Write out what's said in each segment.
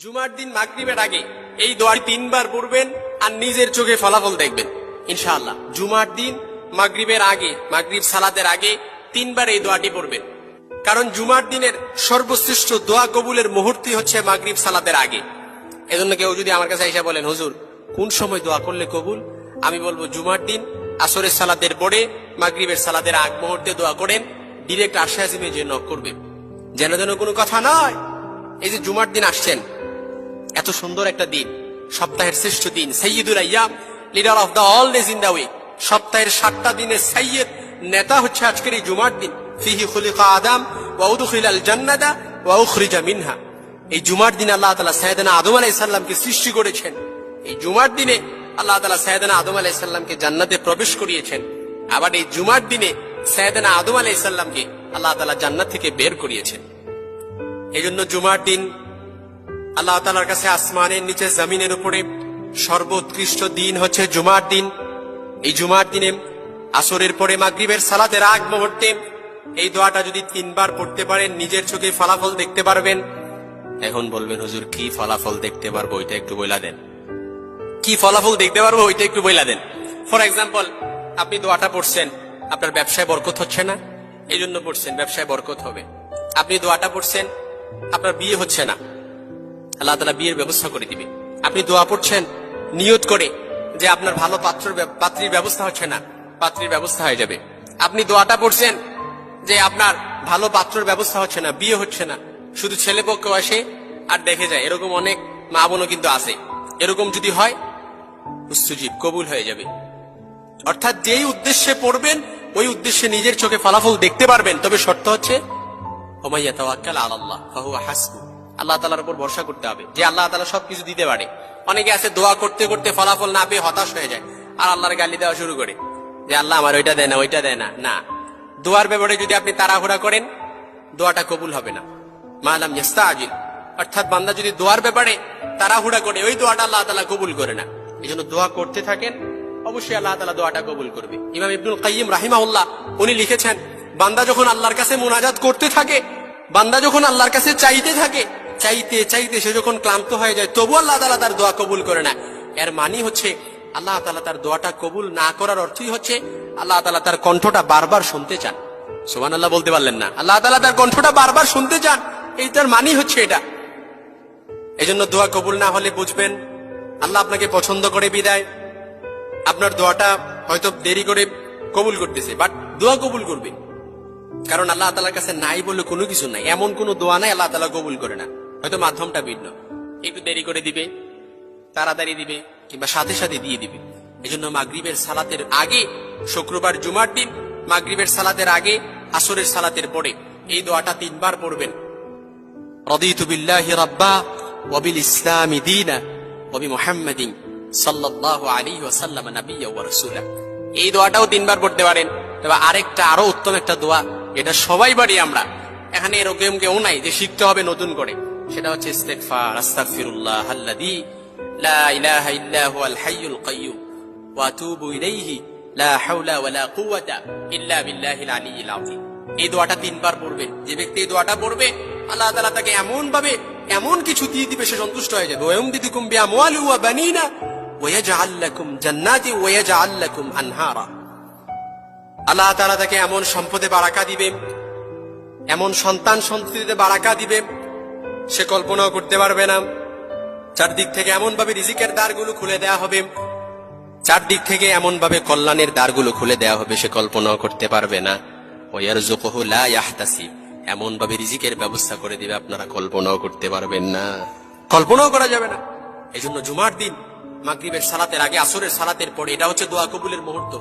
জুমার দিন মাগরিবের আগে এই দোয়াটি তিনবার পড়বেন আর নিজের চোখে ফলাফল দেখবেন। ইনশাআল্লাহ, জুমার দিন, মাগরিবের আগে, মাগরিব সালাতের আগে তিনবার এই দোয়াটি পড়বেন। কারণ জুমার দিনের সর্বশ্রেষ্ঠ দোয়া কবুলের মুহূর্তই হচ্ছে মাগরিব সালাদের আগে। এজন্য কেউ যদি আমার কাছে এসে বলেন, হুজুর, কোন সময় দোয়া করলে কবুল? আমি বলব, জুমার দিন, আসরের সালাদের পরে মাগরিবের সালাদের আগ মুহূর্তে দোয়া করেন ডিরেক্ট আশা আজিমে যে নক করবে যেন যেন কোনো কথা নয়, এই যে জুমার দিন আসছেন এত সুন্দর একটা দিন। সপ্তাহের শ্রেষ্ঠ দিন সৈয়দুল আয়াম leader of the all days in the week সপ্তাহের সাতটা দিনের সৈয়দ নেতা হচ্ছে আজকের এই জুমার দিন। ফিহি খুলিকা আদাম ওয়াউদুখিল আল জান্নাদা ওয়াউখরিজা মিনহা। এই জুমার দিনে আল্লাহ তাআলা সাইয়েদনা আদম আলাইহিস সালামকে সৃষ্টি করেছেন। এই জুমার দিনে আল্লাহ তাআলা সাইয়েদনা আদম আলাইহিস সালামকে জান্নাতে প্রবেশ করিয়েছেন। আবার এই জুমার দিনে সাইয়েদনা আদম আলাইহিস সালামকে আল্লাহ তাআলা জান্নাত থেকে বের করিয়েছেন। এই জন্য জুমার দিন আল্লাহ তালার কাছে আসমানের নিচে জমিনের উপরে সর্বোৎকৃষ্ট দিন হচ্ছে জুমার দিন। এই জুমার দিনে আসরের পরে মাগরিবের সালাতের আগ মুহূর্তে এই দোয়াটা যদি তিনবার পড়তে পারেন, নিজের চোখে ফলাফল দেখতে পারবেন। এখন বলবেন, হুজুর, কি ফলাফল দেখতে পারব ওইটা একটু বইলা দেন। কি ফলাফল দেখতে পারব ওইটা একটু বইলা দেন। ফর এক্সাম্পল আপনি দোয়াটা পড়ছেন, আপনার ব্যবসায় বরকত হচ্ছে না এই জন্য পড়ছেন, ব্যবসায় বরকত হবে। আপনি দোয়াটা পড়ছেন, আপনার বিয়ে হচ্ছে না। আল্লাহ তালা বিয়ের ব্যবস্থা করে দিবে। আপনি দোয়া পড়ছেন, নিয়ত করে যে আপনার ভালো পাত্র পাত্রীর ব্যবস্থা হচ্ছে না, পাত্রীর ব্যবস্থা হয়ে যাবে। আপনি দোয়াটা পড়ছেন যে আপনার ভালো পাত্রর ব্যবস্থা হচ্ছে না, বিয়ে হচ্ছে না। শুধু ছেলে পক্ষ আসে আর দেখে যায়, এরকম অনেক মা বোনও কিন্তু আসে এরকম যদি হয় সুজীব কবুল হয়ে যাবে। অর্থাৎ যেই উদ্দেশ্যে পড়বেন, ওই উদ্দেশ্যে নিজের চোখে ফলাফল দেখতে পারবেন। তবে শর্ত হচ্ছে, ওমাইয়া তাওয়াক্কাল আলাল্লাহ, ফাহুয়া আল্লাহ তালার উপর ভরসা করতে হবে যে আল্লাহ তালা সবকিছু দিতে পারে। অনেকে আছে দোয়া করতে করতে ফলাফল না পেয়ে হতাশ হয়ে যায়। আর আল্লাহর গালি দেওয়া শুরু করে যে আল্লাহ আমার ওইটা দেয় না, ওইটা দেয় না। না। দোয়ার ব্যাপারে যদি আপনি তাড়াহুড়া করেন, দোয়াটা কবুল হবে না। মালাম ইয়াস্তা আজিল অর্থাৎ বান্দা যদি দোয়ার ব্যাপারে তাড়াহুড়া করে, ওই দোয়াটা আল্লাহ তালা কবুল করে না। এই জন্য দোয়া করতে থাকেন, অবশ্যই আল্লাহ তালা দোয়াটা কবুল করবে। ইমাম ইবনুল কাইম রাহিমাহুল্লাহ, উনি লিখেছেন, বান্দা যখন আল্লাহর কাছে মোনাজাত করতে থাকে, বান্দা যখন আল্লাহর কাছে চাইতে থাকে চাইতে চাইতে সে যখন ক্লান্ত হয়ে যায়, তবু আল্লাহ তালা তার দোয়া কবুল করে না এর মানি হচ্ছে, আল্লাহ তালা তার দোয়াটা কবুল না করার অর্থই হচ্ছে, আল্লাহ তালা তার কণ্ঠটা বারবার শুনতে চান। সোমান আল্লাহ বলতে পারলেন না। আল্লাহ তালা তার কণ্ঠটা বারবার শুনতে চান। এইটার মানি হচ্ছে এটা। এই জন্য দোয়া কবুল না হলে বুঝবেন, আল্লাহ আপনাকে পছন্দ করে বিদায়। আপনার দোয়াটা হয়তো দেরি করে কবুল করতেছে, বাট দোয়া কবুল করবে কারণ আল্লাহ তালার কাছে নাই বলে কোনো কিছু নাই। এমন কোনো দোয়া নাই আল্লাহ তালা কবুল করে না। হয়তো মাধ্যমটা ভিন্ন। একটু দেরি করে দিবে, তাড়াতাড়ি দিবে, কিংবা সাথে সাথে দিয়ে দিবে। এজন্য মাগরিবের সালাতের আগে, শুক্রবার জুমার দিন, মাগরিবের সালাতের আগে, আসরের সালাতের পরে এই দোয়াটা তিনবার পড়বেন। রদিতু বিল্লাহি রাব্বা ওয়াবিল ইসলামি দীনা ওয়াবি মুহাম্মাদিন সাল্লাল্লাহু আলাইহি ওয়াসাল্লাম নাবিয়্যা ওয়া রাসূলা এই দোয়াটাও তিনবার পড়তে পারেন। তবে আরেকটা আরও উত্তম একটা দোয়া, এটা সবাই বাড়ি আমরা। এখানে এরকম কেউ নাই যে শিখতে হবে নতুন করে। সেটা হচ্ছে ইস্তেগফার, আস্তাগফিরুল্লাহ আল্লাযী লা ইলাহা ইল্লা হুয়াল হাইয়ুল কাইয়্যুম ওয়া আতুবু ইলাইহি, লা হাওলা ওয়ালা কুওয়াতা ইল্লা বিল্লাহিল আলিয়্যিল আযীম। এই দোয়াটা তিনবার পড়বেন। যে ব্যক্তি এই দোয়াটা পড়বে, আল্লাহ তাআলা তাকে এমন ভাবে এমন কিছু দিয়ে দিবে, সে সন্তুষ্ট হয়ে যাবে। ওয়ায়ুম দিদিকুম বিআমওয়ালি ওয়া বানিনা, ওয়ায়াজআল লাকুম জান্নাতি, ওয়ায়াজআল লাকুম আনহারা। আল্লাহ তাআলা তাকে এমন সম্পদে বারাকা দিবে, এমন সন্তান সন্ততিতে বারাকা দিবে সে কল্পনাও করতে পারবে না। চারদিক থেকে এমন ভাবে রিজিকের দ্বারগুলো খুলে দেয়া হবে। চারদিক থেকে এমন ভাবে কল্যাণের দ্বারগুলো খুলে দেয়া হবে সে কল্পনাও করতে পারবে না। ওয়ারজুকুহু লা ইয়াহতাসিব এমন ভাবে রিজিকের ব্যবস্থা করে দিবে আপনারা কল্পনাও করতে পারবেন না। কল্পনাও করা যাবে না। এই জন্য জুমার দিন, মাগরিবের সালাতের আগে, আসরের সালাতের পরে, এটা হচ্ছে দোয়া কবুলের মুহূর্ত।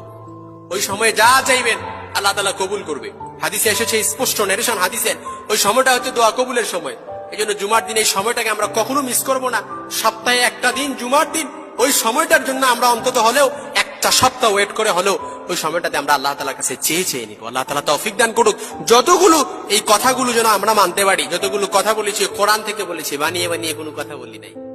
ওই সময় যা চাইবেন, আল্লাহ তালা কবুল করবে। হাদিসে এসেছে স্পষ্ট নেরেশন হাদিসের। ওই সময়টা হচ্ছে দোয়া কবুলের সময়। এই জন্য জুমার দিন এই সময়টাকে আমরা কখনো মিস করব না। সপ্তাহে একটা দিন, জুমার দিন, ওই সময়টার জন্য আমরা অন্তত হলেও একটা সপ্তাহ ওয়েট করে হলেও ওই সময়টাতে আমরা আল্লাহ তালার কাছে চেয়ে চেয়ে নিব। আল্লাহ তালা তৌফিক দান করুক। যতগুলো এই কথাগুলো যেন আমরা মানতে পারি, যতগুলো কথা বলেছি, কোরআন থেকে বলেছি, বানিয়ে বানিয়ে কোনো কথা বলি নাই।